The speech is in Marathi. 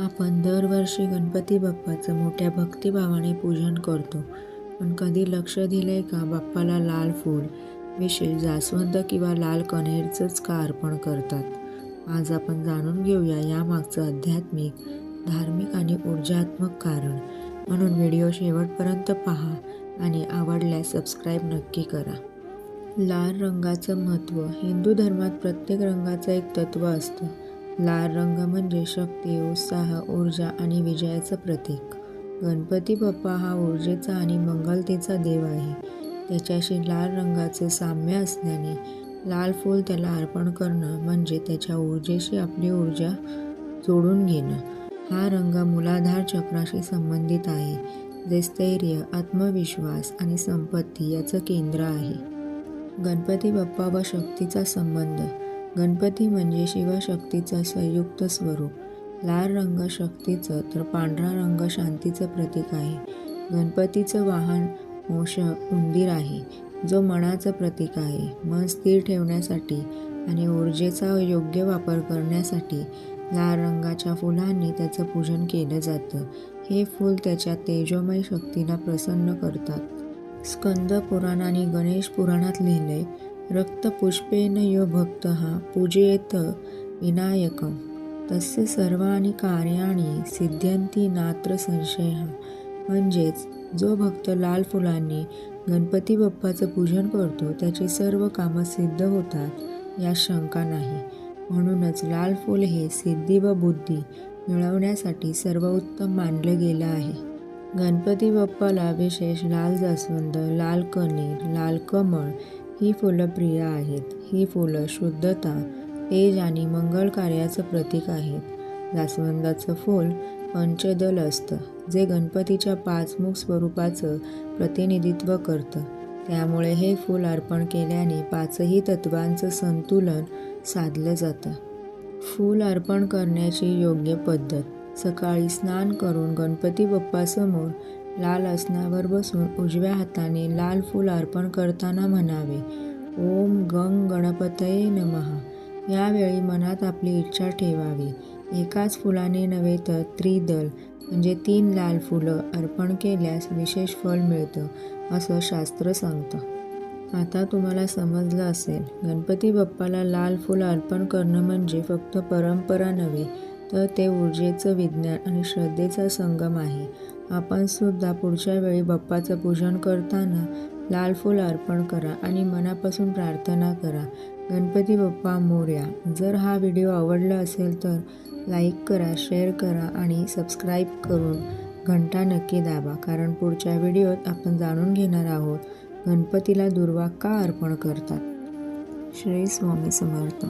आपण दरवर्षी गणपती बाप्पाचं मोठ्या भक्तिभावाने पूजन करतो. पण कधी लक्ष दिलंय का बाप्पाला लाल फूल विशेष जास्वंद किंवा लाल कण्हेरचंच का अर्पण करतात? आज आपण जाणून घेऊया यामागचं आध्यात्मिक धार्मिक आणि ऊर्जात्मक कारण. म्हणून व्हिडिओ शेवटपर्यंत पहा आणि आवडल्यास सबस्क्राईब नक्की करा. लाल रंगाचं महत्त्व हिंदू धर्मात प्रत्येक रंगाचं एक तत्त्व असतं. लाल रंग म्हणजे शक्ती उत्साह ऊर्जा आणि विजयाचं प्रतीक. गणपती बाप्पा हा ऊर्जेचा आणि मंगलतेचा देव आहे. त्याच्याशी लाल रंगाचे साम्य असल्याने लाल फूल त्याला अर्पण करणं म्हणजे त्याच्या ऊर्जेशी आपली ऊर्जा जोडून घेणं. हा रंग मुलाधार चक्राशी संबंधित आहे. जे स्थैर्य आत्मविश्वास आणि संपत्ती याचं केंद्र आहे. गणपती बाप्पा व शक्तीचा संबंध. गणपती म्हणजे शिवशक्तीचं संयुक्त स्वरूप. लाल रंग शक्तीचं तर पांढरा रंग शांतीचं प्रतीक आहे. गणपतीचं वाहन मोष उंदीर आहे. जो मनाचं प्रतीक आहे. मन स्थिर ठेवण्यासाठी आणि ऊर्जेचा योग्य वापर करण्यासाठी लाल रंगाच्या फुलांनी त्याचं पूजन केलं जातं. हे फूल त्याच्या तेजोमय शक्तीला प्रसन्न करतात. स्कंद पुराण आणि गणेश पुराणात लिहिले रक्तपुष्पेन यो भक्त हा पूजयेत विनायकम। तस्य सर्वानी कार्याणी सिद्ध्यंती नात्र संशय। म्हणजेच जो भक्त लाल फुलांनी गणपती बाप्पाचं पूजन करतो त्याची सर्व कामं सिद्ध होतात या शंका नाही. म्हणूनच लाल फूल हे सिद्धी व बुद्धी मिळवण्यासाठी सर्वोत्तम मानलं गेलं आहे. गणपती बाप्पाला विशेष लाल जास्वंद लाल कणीर लाल कमळ ही फुलं प्रिय आहेत. ही फुलं शुद्धता तेज आणि मंगल कार्याचं प्रतीक आहेत. जास्वंदाचं फूल पंचदल असतं जे गणपतीच्या पाचमुख स्वरूपाचं प्रतिनिधित्व करतं. त्यामुळे हे फूल अर्पण केल्याने पाचही तत्वांचं संतुलन साधलं जातं. फूल अर्पण करण्याची योग्य पद्धत. सकाळी स्नान करून गणपती बाप्पासमोर लाल आसनावर बसून उजव्या हाताने लाल फूल अर्पण करताना म्हणावे ओम गंग गणपतये नमहा यावेळी मनात आपली इच्छा ठेवावी. एकाच फुलाने नव्हे तर त्रिदल म्हणजे तीन लाल फुलं अर्पण केल्यास विशेष फळ मिळतं असं शास्त्र सांगतं. आता तुम्हाला समजलं असेल गणपती बाप्पाला लाल फूल अर्पण करणं म्हणजे फक्त परंपरा नव्हे तर ते ऊर्जेचं विज्ञान आणि श्रद्धेचा संगम आहे. आपण सुद्धा पुढच्या वेळी बाप्पाचं पूजन करताना लाल फूल अर्पण करा आणि मनापासून प्रार्थना करा. गणपती बाप्पा मोर्या जर हा व्हिडिओ आवडला असेल तर लाईक करा शेअर करा आणि सबस्क्राईब करून घंटा नक्की दाबा. कारण पुढच्या व्हिडिओत आपण जाणून घेणार आहोत गणपतीला दुर्वा का अर्पण करतात? श्री स्वामी समर्थ.